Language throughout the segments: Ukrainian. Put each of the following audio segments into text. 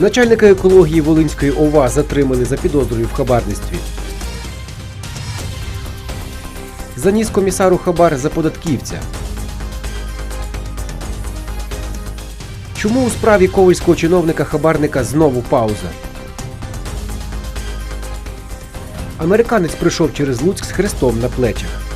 Начальника екології Волинської ОВА затримали за підозрою в хабарництві. Заніс комісару хабар за податківця. Чому у справі ковальського чиновника хабарника знову пауза? Американець прийшов через Луцьк з хрестом на плечах.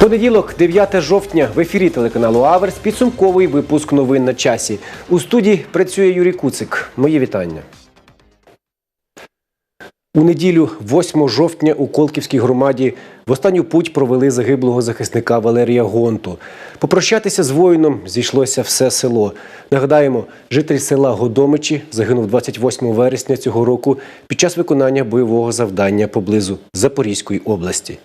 Понеділок, 9 жовтня, в ефірі телеканалу Аверс. Підсумковий випуск новин на часі. У студії працює Юрій Куцик. Мої вітання. У неділю, 8 жовтня, у Колківській громаді в останню путь провели загиблого захисника Валерія Гонту. Попрощатися з воїном зійшлося все село. Нагадаємо, житель села Годомичі загинув 28 вересня цього року під час виконання бойового завдання поблизу Запорізької області.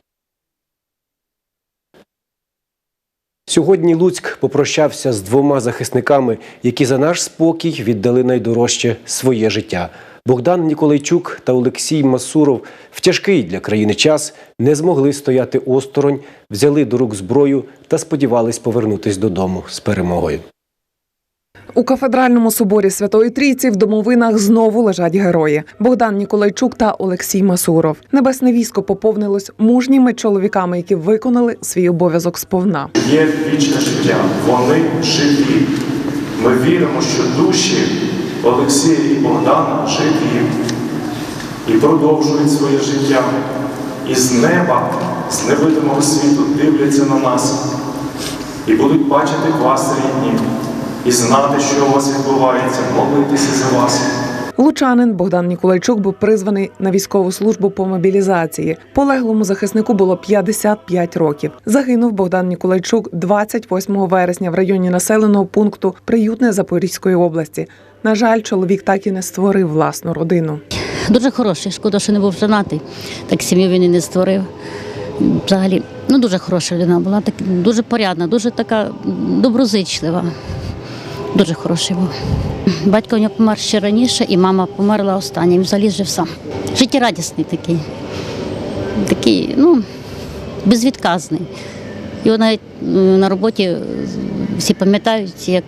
Сьогодні Луцьк попрощався з двома захисниками, які за наш спокій віддали найдорожче своє життя. Богдан Ніколайчук та Олексій Масуров в тяжкий для країни час не змогли стояти осторонь, взяли до рук зброю та сподівались повернутись додому з перемогою. У кафедральному соборі Святої Трійці в домовинах знову лежать герої Богдан Ніколайчук та Олексій Масуров. Небесне військо поповнилось мужніми чоловіками, які виконали свій обов'язок сповна. є вічне життя. Вони живі. Ми віримо, що душі Олексія і Богдана живі і продовжують своє життя. І з неба, з невидимого світу дивляться на нас і будуть бачити вас рідні, і знати, що у вас відбувається, молитися за вас. Лучанин Богдан Ніколайчук був призваний на військову службу по мобілізації. Полеглому захиснику було 55 років. Загинув Богдан Ніколайчук 28 вересня в районі населеного пункту Приютне Запорізької області. На жаль, чоловік так і не створив власну родину. Дуже хороший, шкода, що не був женатий. Так сім'ю він і не створив. Взагалі, ну дуже хороша людина була, так, дуже порядна, дуже така доброзичлива. Дуже хороший був. Батько у нього помер ще раніше, і мама померла останнім. Взагалі жив сам. Життєрадісний такий. Такий, ну, безвідказний. Його навіть на роботі е, всі пам'ятають як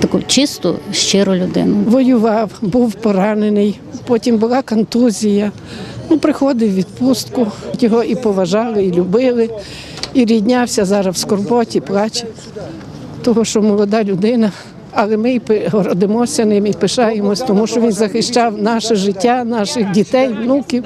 таку чисту, щиру людину. воював, був поранений, потім була контузія. Ну, приходив в відпустку. Його і поважали, і любили, і ріднявся зараз в скорботі, плаче. Того, що молода людина. Але ми і ним і пишаємось, тому що він захищав наше життя, наших дітей, внуків.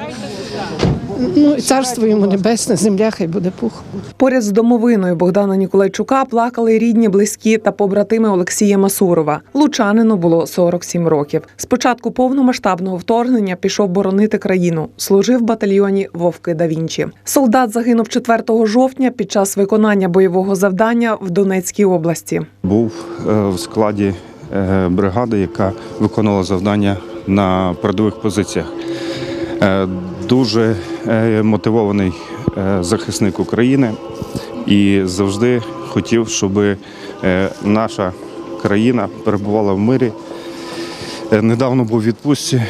Ну і царство йому небесне, земля хай буде пух. Поряд з домовиною Богдана Ніколайчука плакали рідні, близькі та побратими Олексія Масурова. Лучанину було 47 років. З початку повномасштабного вторгнення пішов боронити країну. Служив в батальйоні Вовки да Вінчі. Солдат загинув 4 жовтня під час виконання бойового завдання в Донецькій області. був е, в складі е, бригади, яка виконувала завдання на передових позиціях. Дуже е, мотивований е, захисник України і завжди хотів, щоб е, наша країна перебувала в мирі. Недавно був у відпустці,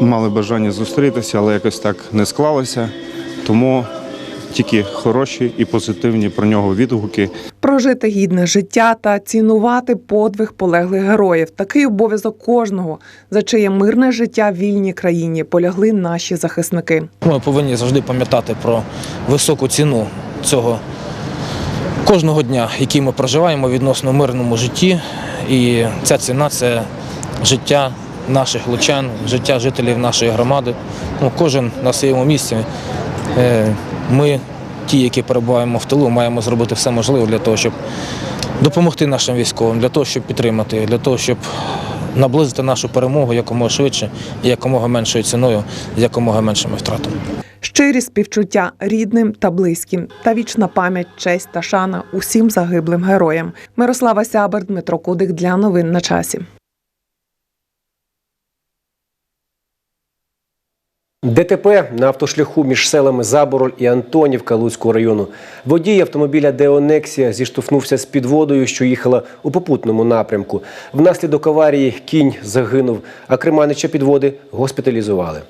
мали бажання зустрітися, але якось так не склалося. Тому тільки хороші і позитивні про нього відгуки. Прожити гідне життя та цінувати подвиг полеглих героїв. Такий обов'язок кожного, за чиє мирне життя в вільній країні полягли наші захисники. Ми повинні завжди пам'ятати про високу ціну цього кожного дня, який ми проживаємо відносно мирному житті. І ця ціна це життя наших лучан, життя жителів нашої громади. Ну, кожен на своєму місці. Е, Ми, ті, які перебуваємо в тилу, маємо зробити все можливе для того, щоб допомогти нашим військовим, для того, щоб підтримати, для того, щоб наблизити нашу перемогу якомога швидше, якомога меншою ціною, якомога меншими втратами. Щирі співчуття рідним та близьким та вічна пам'ять, честь та шана усім загиблим героям. Мирослава Сябер, Дмитро Кудик для новин на часі. ДТП на автошляху між селами Забороль і Антонівка Луцького району. Водій автомобіля Деонексія зіштовхнувся з підводою, що їхала у попутному напрямку. Внаслідок аварії кінь загинув, а керманича підводи госпіталізували.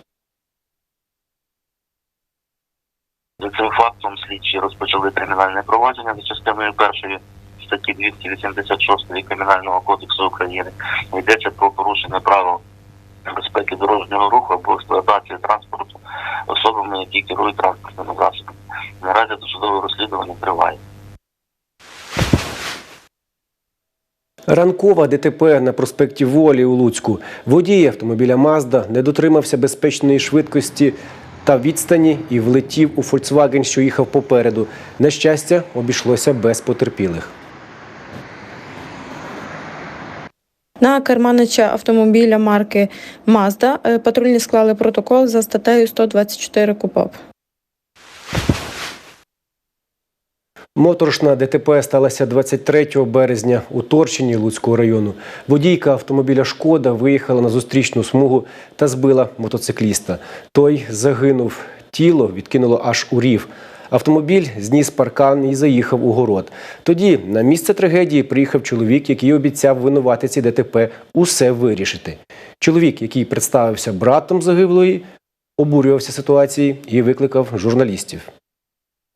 За цим фактом слідчі розпочали кримінальне провадження за частиною першої статті 286 Кримінального кодексу України. Йдеться про порушення правил безпеки дорожнього руху або експлуатації транспорту особами, які керують транспортними засобами. Наразі досудове розслідування триває. Ранкова ДТП на проспекті Волі у Луцьку. Водій автомобіля Мазда не дотримався безпечної швидкості та відстані і влетів у Volkswagen, що їхав попереду. На щастя, обійшлося без потерпілих. На керманича автомобіля марки Mazda е, патрульні склали протокол за статтею 124 КУПАП. Моторошна ДТП сталася 23 березня у Торчині Луцького району. Водійка автомобіля Шкода виїхала на зустрічну смугу та збила мотоцикліста. Той загинув. Тіло відкинуло аж у рів. Автомобіль зніс паркан і заїхав у город. Тоді на місце трагедії приїхав чоловік, який обіцяв винуватиці ДТП усе вирішити. Чоловік, який представився братом загиблої, обурювався ситуації і викликав журналістів.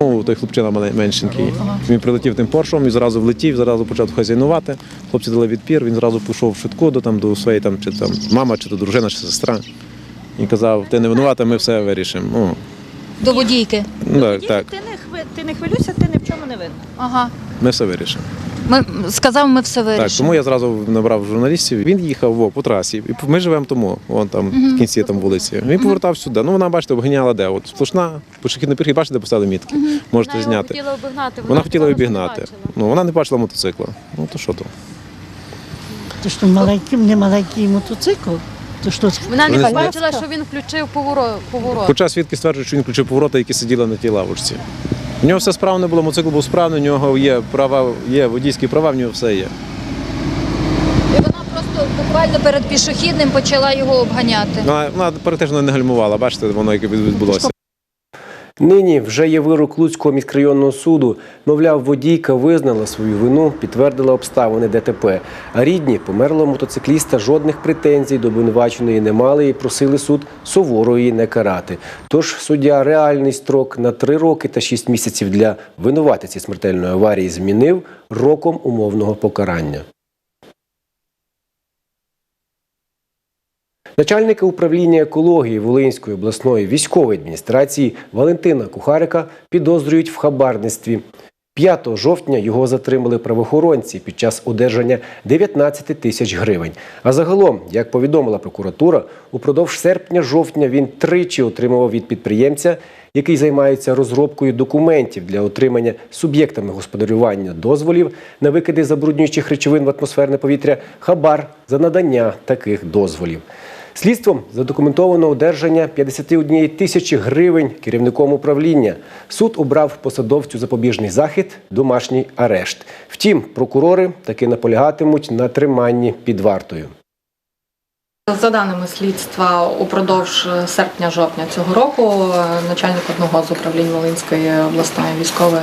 Ну, той хлопчина меншенький. Він прилетів тим поршом і зразу влетів, зразу почав хазяйнувати. Хлопці дали відпір, він зразу пішов в швидку до, там, до своєї там, чи там, мама, чи то дружина, чи сестра. І казав, ти не винувата, ми все вирішимо. Ну, До водійки. ну так, так, Ти не хви... ти не хвилюйся, ти ні в чому не винен. Ага. ми все вирішимо. Ми сказав, ми все вирішимо. Так, тому я зразу набрав журналістів. Він їхав во, по трасі. І ми живемо тому, вон там в кінці там вулиці. Він повертав сюди. Ну вона, бачите, обганяла де. От сплошна, пішохідний перехід, бачите, де поставили мітки. Можете зняти. хотіла обігнати. Вона хотіла обігнати. Ну вона не бачила мотоцикла. Ну то що то? Ти що маленький, не маленький мотоцикл? То що Вона не побачила, що він включив поворот. поворот. Хоча свідки стверджують, що він включив поворота, які сиділи на тій лавочці. У нього все справно було, мотоцикл був справний, у нього є права, є водійські права, в нього все є. І вона просто буквально перед пішохідним почала його обганяти. Вона, вона перетежно не гальмувала, бачите, воно яке відбулося. Нині вже є вирок Луцького міськрайонного суду. Мовляв, водійка визнала свою вину, підтвердила обставини ДТП. А рідні померлого мотоцикліста жодних претензій до обвинуваченої не мали і просили суд суворо її не карати. Тож суддя реальний строк на три роки та шість місяців для винуватиці смертельної аварії змінив роком умовного покарання. Начальника управління екології Волинської обласної військової адміністрації Валентина Кухарика підозрюють в хабарництві. 5 жовтня його затримали правоохоронці під час одержання 19 тисяч гривень. А загалом, як повідомила прокуратура, упродовж серпня-жовтня він тричі отримував від підприємця, який займається розробкою документів для отримання суб'єктами господарювання дозволів на викиди забруднюючих речовин в атмосферне повітря, хабар за надання таких дозволів. Слідством задокументовано одержання 51 тисячі гривень керівником управління. Суд обрав посадовцю запобіжний захід, домашній арешт. Втім, прокурори таки наполягатимуть на триманні під вартою. За даними слідства, упродовж серпня-жовтня цього року е, начальник одного з управлінь Волинської обласної військової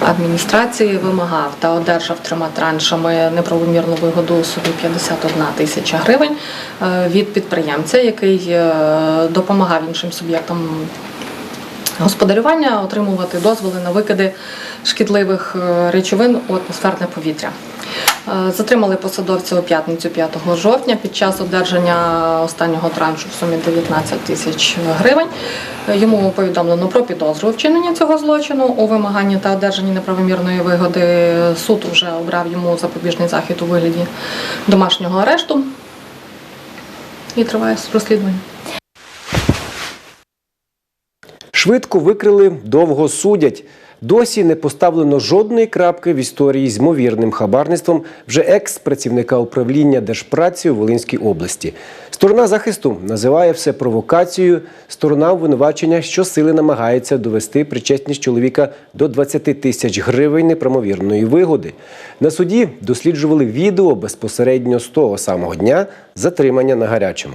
адміністрації вимагав та одержав трьома траншами неправомірну вигоду сумі 51 тисяча гривень е, від підприємця, який е, допомагав іншим суб'єктам господарювання отримувати дозволи на викиди шкідливих речовин у атмосферне повітря. Е, Затримали посадовця у п'ятницю 5 жовтня під час одержання останнього траншу в сумі 19 тисяч гривень. Йому повідомлено про підозру у вчиненні цього злочину у вимаганні та одержанні неправомірної вигоди. Суд вже обрав йому запобіжний захід у вигляді домашнього арешту і триває розслідування. Швидко викрили, довго судять. Досі не поставлено жодної крапки в історії з ймовірним хабарництвом вже екс-працівника управління Держпраці у Волинській області. Сторона захисту називає все провокацією. Сторона обвинувачення щосили намагається довести причетність чоловіка до 20 тисяч гривень неправомірної вигоди. На суді досліджували відео безпосередньо з того самого дня затримання на гарячому.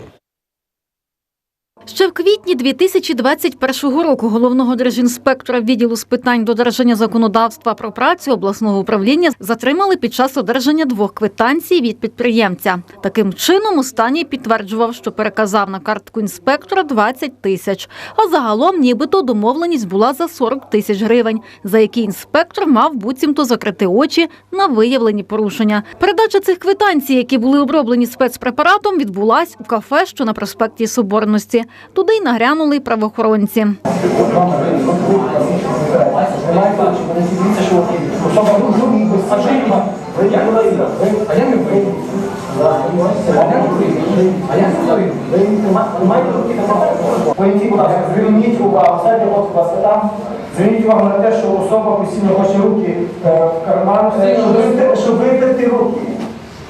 Ще в квітні 2021 року головного держінспектора відділу з питань додержання законодавства про працю обласного управління затримали під час одержання двох квитанцій від підприємця. Таким чином, останній підтверджував, що переказав на картку інспектора 20 тисяч. А загалом, нібито, домовленість була за 40 тисяч гривень, за які інспектор мав буцімто закрити очі на виявлені порушення. Передача цих квитанцій, які були оброблені спецпрепаратом, відбулась у кафе, що на проспекті Соборності. Туди й нагрянули й правоохоронці. Зверніть увагу, сядьте, от, ласка, там. Зверніть увагу на те, що особа постійно хоче руки е, в карман, е, щоб витерти руки.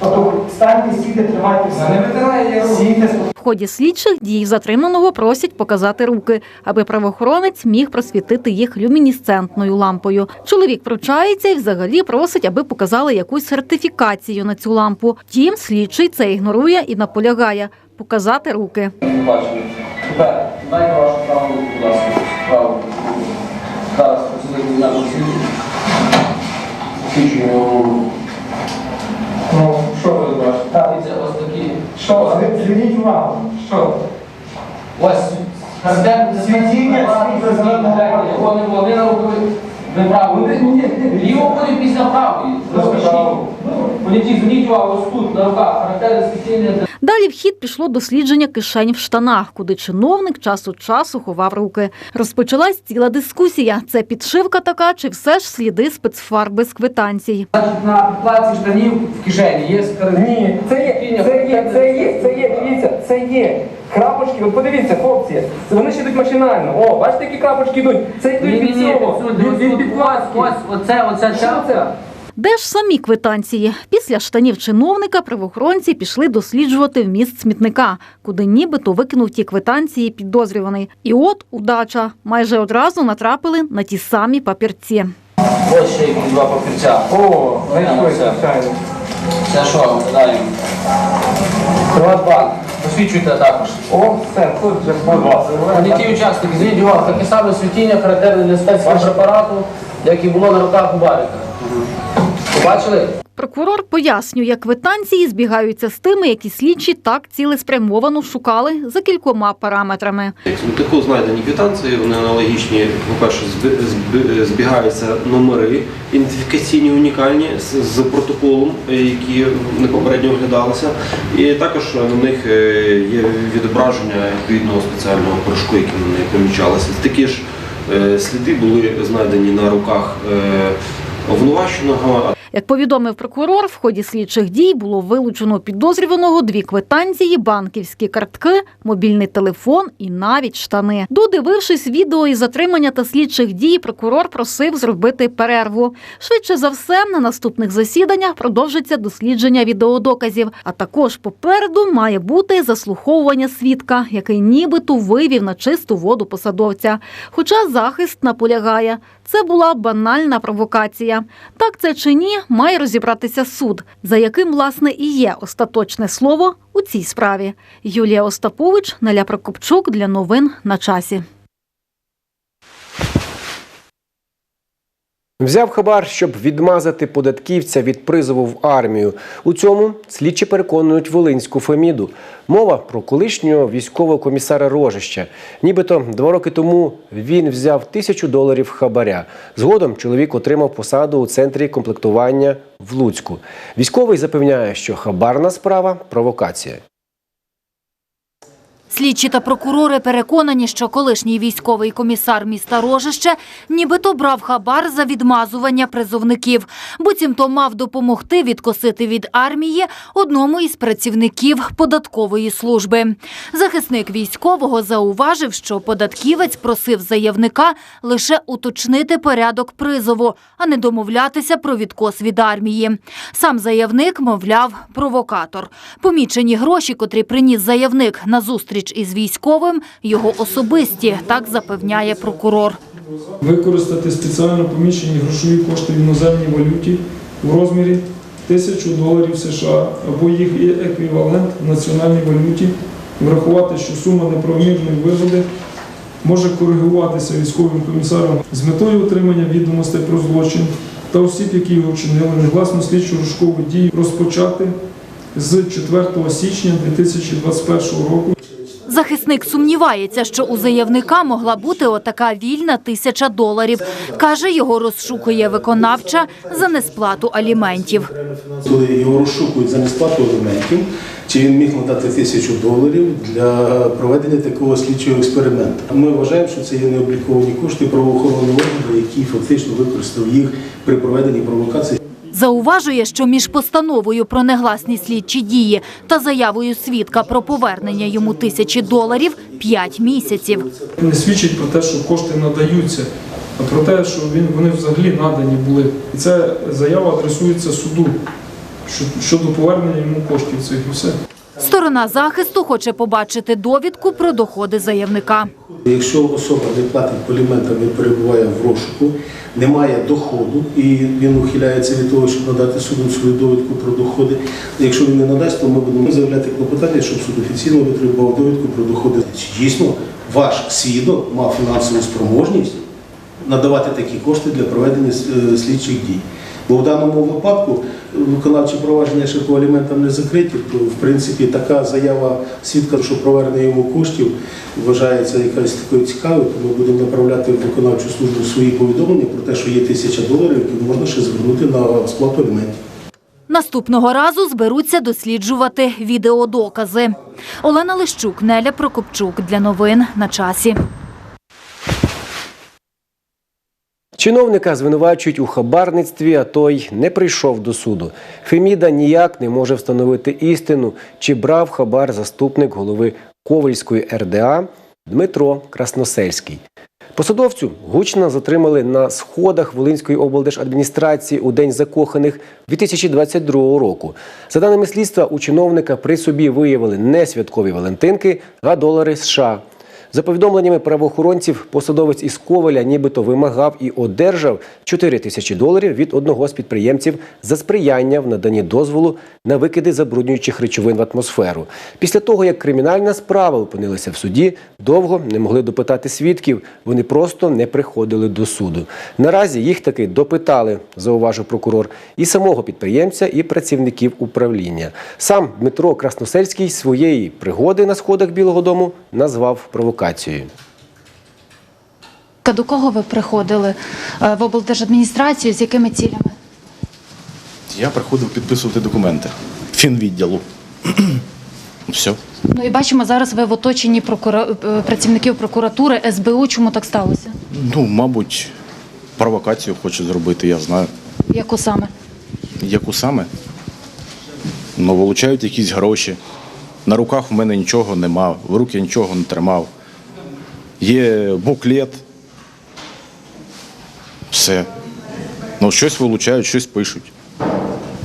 Тобто станьте, сійте, тримайтеся. Не витирає Сійте, В ході слідчих дій затриманого просять показати руки, аби правоохоронець міг просвітити їх люмінесцентною лампою. Чоловік пручається і взагалі просить, аби показали якусь сертифікацію на цю лампу. Втім, слідчий це ігнорує і наполягає показати руки. Бачимо. Дайте вашу праву будь ласка. Праву руку. Зараз працюємо на посвідчення. Ну, що ви бачите? Так, це ось такі. Що? Зверніть увагу. Що? Ось. Світіння, Вони, вони робили руку. Ліво буде після правої. Розпишіть. Політіть, зверніть увагу, ось тут, на руках, характерне світіння. Далі в хід пішло дослідження кишень в штанах, куди чиновник час від часу ховав руки. Розпочалась ціла дискусія: це підшивка така, чи все ж сліди спецфарби з квитанцій. На підкладці штанів в кишені є. Ні, це є, це є, це є, це є, дивіться, це є. Крапочки, от подивіться, хлопці, вони ще йдуть машинально. О, бачите, які крапочки йдуть? Це йдуть від цього, від, від підкладки. Ось, оце, оце, що це? Де ж самі квитанції? Після штанів чиновника правоохоронці пішли досліджувати вміст смітника, куди нібито викинув ті квитанції підозрюваний. І от удача. Майже одразу натрапили на ті самі папірці. Ось ще якісь два папірця. О, знайшли, Це що, далі? Приватбанк. Посвідчуйте також. О, все, тут вже Вони ті учасники, зверніть увагу, таке саме світіння характерне для спецпрепарату, як і було на руках у Барика. Побачили? Прокурор пояснює, квитанції збігаються з тими, які слідчі так цілеспрямовано шукали за кількома параметрами. Тако знайдені квитанції, вони аналогічні, по-перше, зби- зби- збігаються номери ідентифікаційні унікальні з, протоколом, е, які не попередньо оглядалися. І також на них е, є відображення відповідного спеціального порошку, яким вони помічалися. Такі ж е, сліди були знайдені на руках обвинуваченого. Як повідомив прокурор, в ході слідчих дій було вилучено підозрюваного дві квитанції, банківські картки, мобільний телефон і навіть штани. Додивившись відео із затримання та слідчих дій, прокурор просив зробити перерву. Швидше за все, на наступних засіданнях продовжиться дослідження відеодоказів. А також попереду має бути заслуховування свідка, який нібито вивів на чисту воду посадовця. Хоча захист наполягає, це була банальна провокація. Так це чи ні, має розібратися суд, за яким, власне, і є остаточне слово у цій справі. Юлія Остапович, Наля Прокопчук для новин на часі. Взяв хабар, щоб відмазати податківця від призову в армію. У цьому слідчі переконують Волинську Феміду. Мова про колишнього військового комісара Рожища. Нібито два роки тому він взяв тисячу доларів хабаря. Згодом чоловік отримав посаду у центрі комплектування в Луцьку. Військовий запевняє, що хабарна справа провокація. Слідчі та прокурори переконані, що колишній військовий комісар міста Рожище нібито брав хабар за відмазування призовників. Буцімто мав допомогти відкосити від армії одному із працівників податкової служби. Захисник військового зауважив, що податківець просив заявника лише уточнити порядок призову, а не домовлятися про відкос від армії. Сам заявник, мовляв, провокатор. Помічені гроші, котрі приніс заявник на зустріч із військовим, його особисті, так запевняє прокурор. Використати спеціально поміщені грошові кошти в іноземній валюті в розмірі 1000 доларів США або їх еквівалент в національній валюті врахувати, що сума неправомірної вигоди може коригуватися військовим комісаром з метою отримання відомостей про злочин та осіб, які його вчинили, негласно слідчу розшукову дію розпочати з 4 січня 2021 року. Захисник сумнівається, що у заявника могла бути отака вільна тисяча доларів. Каже, його розшукує виконавча за несплату аліментів. Коли його розшукують за несплату аліментів, чи він міг надати тисячу доларів для проведення такого слідчого експерименту. Ми вважаємо, що це є необліковані кошти правоохоронного органу, який фактично використав їх при проведенні провокації. Зауважує, що між постановою про негласні слідчі дії та заявою свідка про повернення йому тисячі доларів п'ять місяців. Не свідчить про те, що кошти надаються, а про те, що він, вони взагалі надані були. І ця заява адресується суду щодо повернення йому коштів цих і все. Sторона захисту хоче побачити довідку про доходи заявника. Якщо особа не платить по аліментам, він перебуває в розшуку, не має доходу і він ухиляється від того, щоб надати суду свою довідку про доходи. Якщо він не надасть, то ми будемо заявляти клопотання, щоб суд офіційно витребував довідку про доходи. Чи дійсно ваш свідок мав фінансову спроможність надавати такі кошти для проведення е, слідчих дій? Бо в даному випадку виконавчі провадження ще по аліментам не закриті, то в принципі така заява свідка, що повернення йому коштів вважається якась такою цікавою, то ми будемо направляти в виконавчу службу свої повідомлення про те, що є тисяча доларів, які можна ще звернути на сплату аліментів. Наступного разу зберуться досліджувати відеодокази. Олена Лищук, Неля Прокопчук для новин на часі. Чиновника звинувачують у хабарництві, а той не прийшов до суду. Феміда ніяк не може встановити істину, чи брав хабар заступник голови Ковальської РДА Дмитро Красносельський. Посадовцю гучно затримали на сходах Волинської облдержадміністрації у День закоханих 2022 року. За даними слідства, у чиновника при собі виявили не святкові Валентинки, а долари США. За повідомленнями правоохоронців, посадовець із Коваля нібито вимагав і одержав 4 тисячі доларів від одного з підприємців за сприяння в наданні дозволу на викиди забруднюючих речовин в атмосферу. Після того, як кримінальна справа опинилася в суді, довго не могли допитати свідків. Вони просто не приходили до суду. Наразі їх таки допитали, зауважив прокурор, і самого підприємця, і працівників управління. Сам Дмитро Красносельський своєї пригоди на сходах Білого Дому назвав провокацією. До кого ви приходили е, в облдержадміністрацію, з якими цілями? Я приходив підписувати документи фінвідділу. Все. Ну і бачимо, зараз ви в оточенні прокура... е, працівників прокуратури, СБУ. Чому так сталося? Ну, мабуть, провокацію хочу зробити, я знаю. Яку саме? Яку саме? Ну, вилучають якісь гроші. На руках в мене нічого нема, в руки нічого не тримав. Є буклет. Все. Ну, щось вилучають, щось пишуть.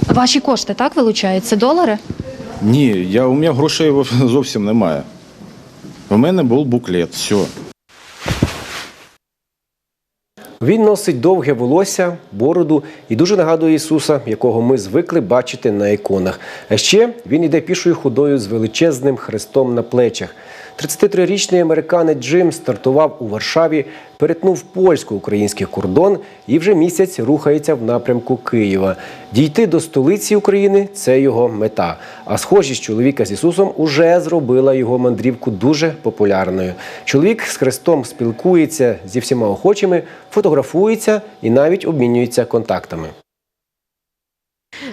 Ваші кошти так вилучають? Це долари? Ні, я, у мене грошей зовсім немає. У мене був буклет, все. Він носить довге волосся, бороду і дуже нагадує Ісуса, якого ми звикли бачити на іконах. А ще він іде пішою ходою з величезним хрестом на плечах. 33-річний американець Джим стартував у Варшаві, перетнув польсько-український кордон і вже місяць рухається в напрямку Києва. Дійти до столиці України це його мета. А схожість чоловіка з Ісусом уже зробила його мандрівку дуже популярною. Чоловік з хрестом спілкується зі всіма охочими, фотографується і навіть обмінюється контактами.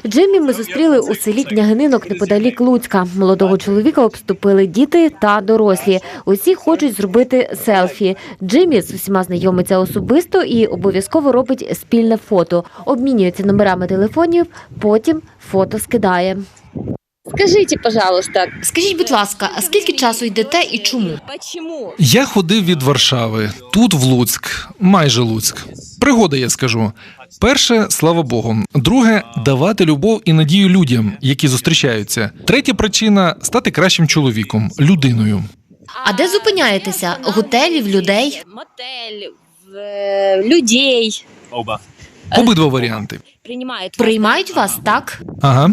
Джиммі ми зустріли у селі Княгининок неподалік Луцька. Молодого чоловіка обступили діти та дорослі. Усі хочуть зробити селфі. Джиммі з усіма знайомиться особисто і обов'язково робить спільне фото. Обмінюється номерами телефонів, потім фото скидає. Скажіть, пожалуйста, скажіть, будь ласка, а скільки часу йдете і чому? Я ходив від Варшави, тут в Луцьк, майже Луцьк. Пригода, я скажу. Перше, слава Богу. Друге давати любов і надію людям, які зустрічаються. Третя причина стати кращим чоловіком, людиною. А де зупиняєтеся? Готелів, людей? Мотель, в, людей. Оба. Обидва варіанти. Приймають вас, так? Ага.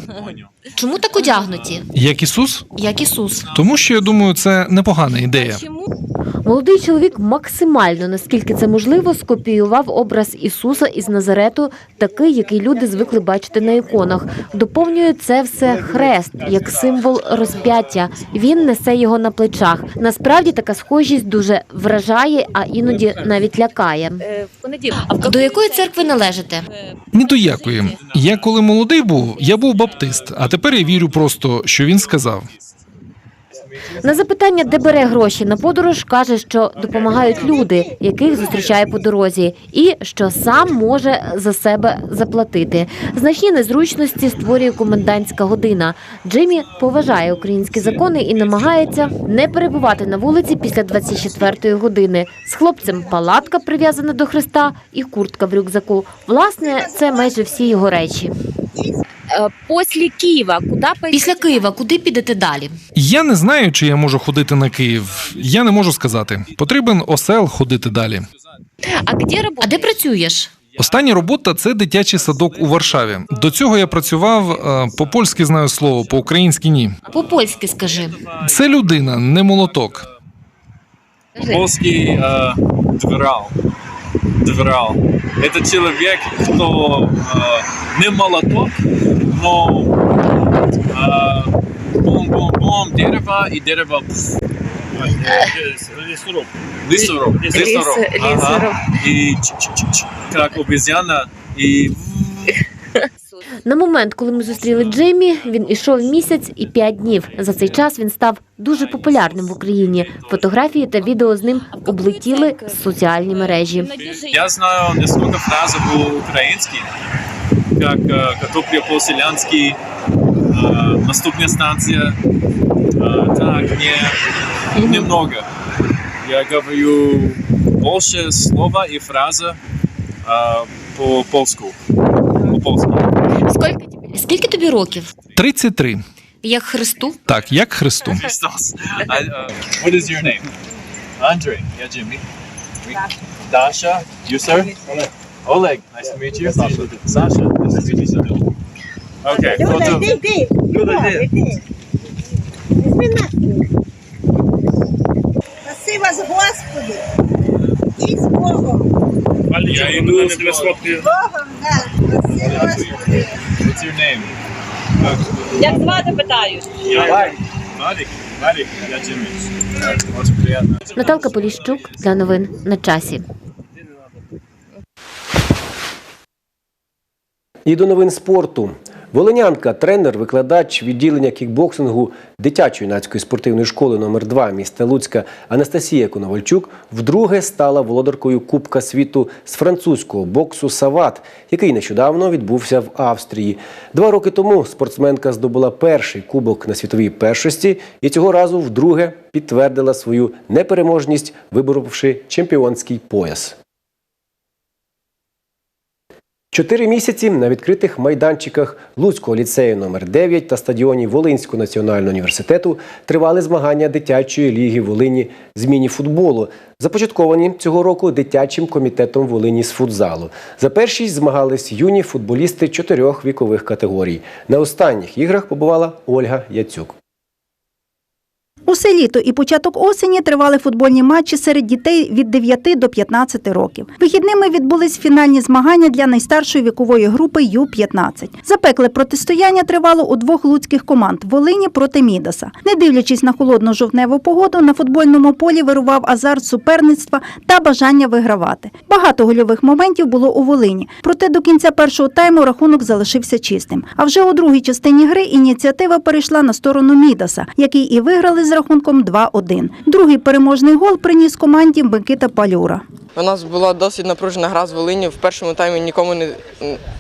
Чому так одягнуті? Як Ісус? Як Ісус? Тому що я думаю, це непогана ідея. Молодий чоловік максимально, наскільки це можливо, скопіював образ Ісуса із Назарету, такий, який люди звикли бачити на іконах. Доповнює це все хрест як символ розп'яття. Він несе його на плечах. Насправді така схожість дуже вражає, а іноді навіть лякає. До якої церкви належите? Ні до якої. Я коли молодий був, я був баптист, а тепер я вірю просто, що він сказав. На запитання, де бере гроші на подорож, каже, що допомагають люди, яких зустрічає по дорозі, і що сам може за себе заплатити. Значні незручності створює комендантська година. Джиммі поважає українські закони і намагається не перебувати на вулиці після 24-ї години. З хлопцем палатка прив'язана до хреста і куртка в рюкзаку. Власне, це майже всі його речі. Після Києва, куди Після Києва, куди підете далі? Я не знаю, чи я можу ходити на Київ. Я не можу сказати. Потрібен осел ходити далі. А де, а де працюєш? Остання робота це дитячий садок у Варшаві. До цього я працював е, по-польськи знаю слово, по-українськи ні. По-польськи скажи. Це людина, не молоток. Полский э, дверал. Дверал. Это человек, кто э, не молоток, но э, бум-бум-бум, дерево и дерево. Лесоруб. Лесоруб. Лесоруб. Ага. И ч-ч-ч-ч, как обезьяна. И На момент, коли ми зустріли Джиммі, він ішов місяць і п'ять днів. За цей час він став дуже популярним в Україні. Фотографії та відео з ним облетіли соціальні мережі. я знаю несколько фраз по-украински, как э, картопля по-селянски, э, наступная станция. Э, так, не, немного. Я говорю больше слова и фраза э, по-польску. По-польски. Скільки, скільки тобі років? 33. Як Христу? Так, як Христу. Christos. I, uh, what is your name? Andre. Yeah, Jimmy. Dasha. You, sir? Oleg. Nice to meet you. Sasha. Sasha. Nice to meet you too. Okay. photo. Люда, йди. Спаси вас, Господи! І з Богом! Я йду на тебе сфоткаю. З Богом, да! Спаси Господи! What's your name? Як звати питаю? Я Джиммі. Приятно. Наталка Поліщук для новин на часі. І до новин спорту. Волинянка, тренер, викладач відділення кікбоксингу дитячої юнацької спортивної школи номер 2 міста Луцька Анастасія Коновальчук вдруге стала володаркою Кубка світу з французького боксу Сават, який нещодавно відбувся в Австрії. Два роки тому спортсменка здобула перший кубок на світовій першості і цього разу вдруге підтвердила свою непереможність, виборовши чемпіонський пояс. Чотири місяці на відкритих майданчиках Луцького ліцею номер 9 та стадіоні Волинського національного університету тривали змагання дитячої ліги Волині з міні-футболу, започатковані цього року дитячим комітетом Волині з футзалу. За першість змагались юні футболісти чотирьох вікових категорій. На останніх іграх побувала Ольга Яцюк. Усе літо і початок осені тривали футбольні матчі серед дітей від 9 до 15 років. Вихідними відбулись фінальні змагання для найстаршої вікової групи Ю-15. Запекле протистояння тривало у двох луцьких команд Волині проти Мідаса. Не дивлячись на холодну жовтневу погоду, на футбольному полі вирував азарт суперництва та бажання вигравати. Багато гольових моментів було у Волині. Проте до кінця першого тайму рахунок залишився чистим. А вже у другій частині гри ініціатива перейшла на сторону Мідаса, який і виграли з рахунком 2-1. Другий переможний гол приніс команді Микита Палюра. У нас була досить напружена гра з Волиню. В першому таймі нікому не,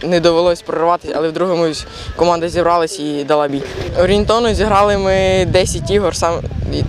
не довелось прорватися, але в другому команда зібралась і дала бій. Орієнтовно зіграли ми 10 ігор. Сам,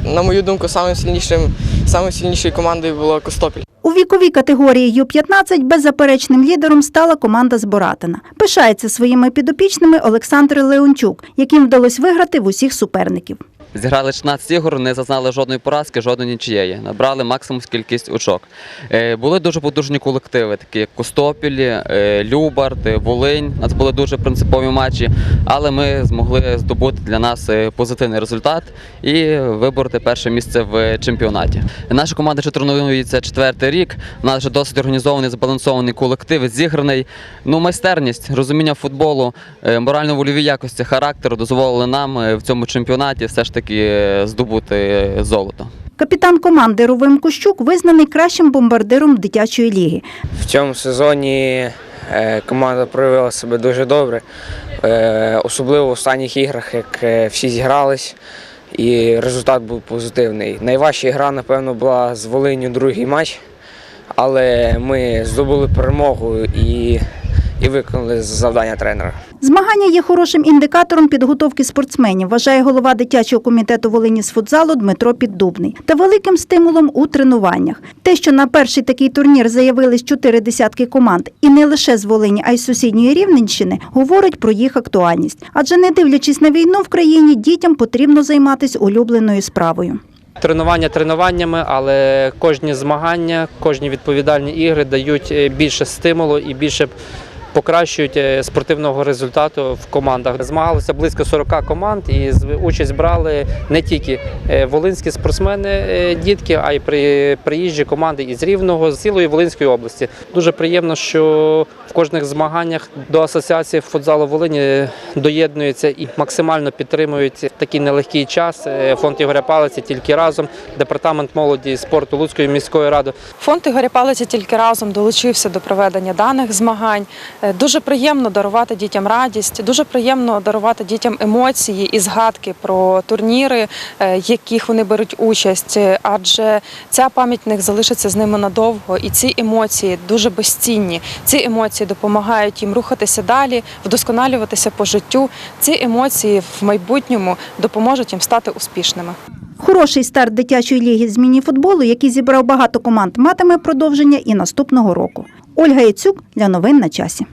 на мою думку, самим сильнішим, самою сильнішою командою було Костопіль. У віковій категорії Ю-15 беззаперечним лідером стала команда з Боратина. Пишається своїми підопічними Олександр Леончук, яким вдалося виграти в усіх суперників. Зіграли 16 ігор, не зазнали жодної поразки, жодної нічиєї. Набрали максимум кількість очок. Е, Були дуже потужні колективи, такі як Костопіль, е, Любард, е, Волинь. У нас були дуже принципові матчі, але ми змогли здобути для нас позитивний результат і вибороти перше місце в чемпіонаті. Наша команда вже тренується четвертий рік. У нас вже досить організований, збалансований колектив, зіграний. Ну, майстерність, розуміння футболу, морально-вольові якості, характеру дозволили нам в цьому чемпіонаті все ж таки е, здобути золото. Капітан команди Рувим Кущук визнаний кращим бомбардиром дитячої ліги. В цьому сезоні е, команда проявила себе дуже добре, е, особливо в останніх іграх, як всі зігрались, і результат був позитивний. Найважча гра, напевно, була з Волиню другий матч, але ми здобули перемогу і, і виконали завдання тренера. Змагання є хорошим індикатором підготовки спортсменів, вважає голова дитячого комітету Волині з футзалу Дмитро Піддубний, та великим стимулом у тренуваннях. Те, що на перший такий турнір заявились чотири десятки команд, і не лише з Волині, а й з сусідньої Рівненщини, говорить про їх актуальність. Адже не дивлячись на війну в країні, дітям потрібно займатися улюбленою справою. Тренування тренуваннями, але кожні змагання, кожні відповідальні ігри дають е, більше стимулу і більше покращують е, спортивного результату в командах. Змагалося близько 40 команд і участь брали не тільки е, волинські спортсмени, е, дітки, а й при- приїжджі команди із Рівного, з цілої Волинської області. Дуже приємно, що в кожних змаганнях до асоціації футзалу Волині доєднуються і максимально підтримують такий нелегкий час. Фонд Ігоря Палиці тільки разом, департамент молоді і спорту Луцької міської ради. Фонд Ігоря Палиця тільки разом долучився до проведення даних змагань. Е, Дуже приємно дарувати дітям радість, дуже приємно дарувати дітям емоції і згадки про турніри, е, в яких вони беруть участь, Е, адже ця пам'ять залишиться з ними надовго, і ці емоції дуже безцінні. Ці емоції допомагають їм рухатися далі, вдосконалюватися по життю. Ці емоції в майбутньому допоможуть їм стати успішними. Хороший старт дитячої ліги з міні-футболу, який зібрав багато команд, матиме продовження і наступного року. Ольга Яцюк для новин на часі.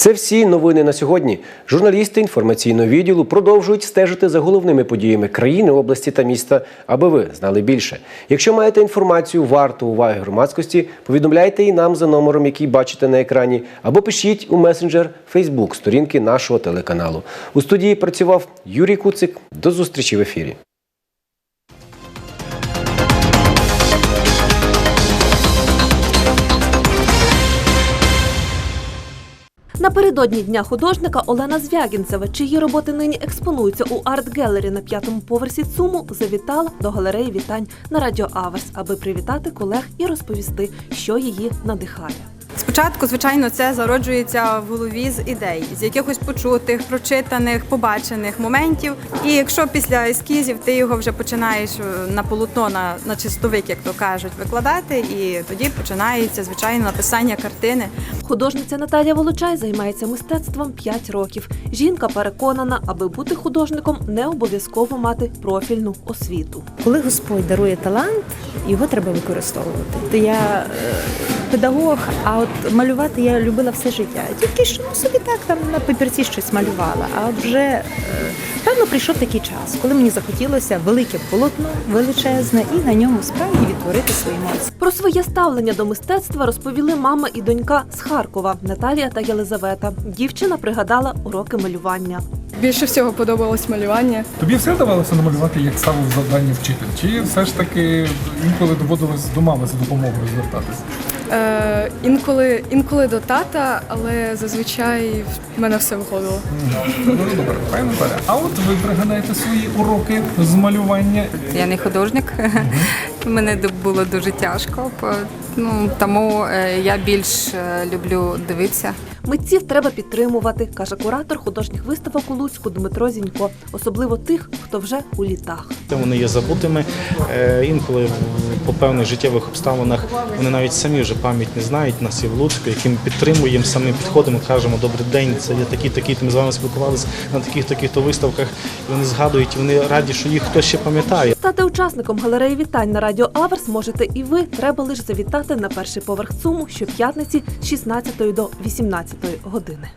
Це всі новини на сьогодні. Журналісти інформаційного відділу продовжують стежити за головними подіями країни, області та міста, аби ви знали більше. Якщо маєте інформацію варту уваги громадськості, повідомляйте і нам за номером, який бачите на екрані, або пишіть у месенджер Facebook сторінки нашого телеканалу. У студії працював Юрій Куцик. До зустрічі в ефірі. Напередодні дня художника Олена Звягінцева, чиї роботи нині експонуються у арт-гелері на п'ятому поверсі ЦУМу, завітала до галереї вітань на радіо Аверс, аби привітати колег і розповісти, що її надихає. Спочатку, звичайно, це зароджується в голові з ідей, з якихось почутих, прочитаних, побачених моментів. І якщо після ескізів ти його вже починаєш е, на полотно, на, на чистовик, як то кажуть, викладати, і тоді починається звичайно написання картини. Художниця Наталія Волочай займається мистецтвом 5 років. Жінка переконана, аби бути художником, не обов'язково мати профільну освіту. Коли Господь дарує талант, його треба використовувати. То я е, педагог, а от малювати я любила все життя. Тільки що ну, собі так там на папірці щось малювала. А от вже е, певно прийшов такий час, коли мені захотілося велике полотно, величезне, і на ньому справді відтворити свої емоції. Про своє ставлення до мистецтва розповіли мама і донька з Харкова Наталія та Єлизавета. Дівчина пригадала уроки малювання. Більше всього подобалось малювання. Тобі все вдавалося намалювати, як ставив завдання вчитель? Чи все ж таки інколи доводилось до мами за допомогою звертатися? Е, інколи, інколи до тата, але зазвичай в мене все виходило. Ну, добре, А от ви пригадаєте свої уроки з малювання? Я не художник. Мене було дуже тяжко, ну тому е, я більш е, люблю дивитися. Митців треба підтримувати, каже куратор художніх виставок у Луцьку Дмитро Зінько, особливо тих, хто вже у літах. Вони є забутими. Е, Інколи по певних життєвих обставинах вони навіть самі вже пам'ять не знають нас і в Луцьку, яким підтримуємо, самі підходимо, кажемо добрий день. Це є такі, такі. Ми з вами спілкувалися на таких таких то виставках. І вони згадують, і вони раді, що їх хтось ще пам'ятає. Стати учасником галереї вітань на радіо Аверс можете і ви. Треба лише завітати на перший поверх ЦУМу щоп'ятниці з 16 до 18 години.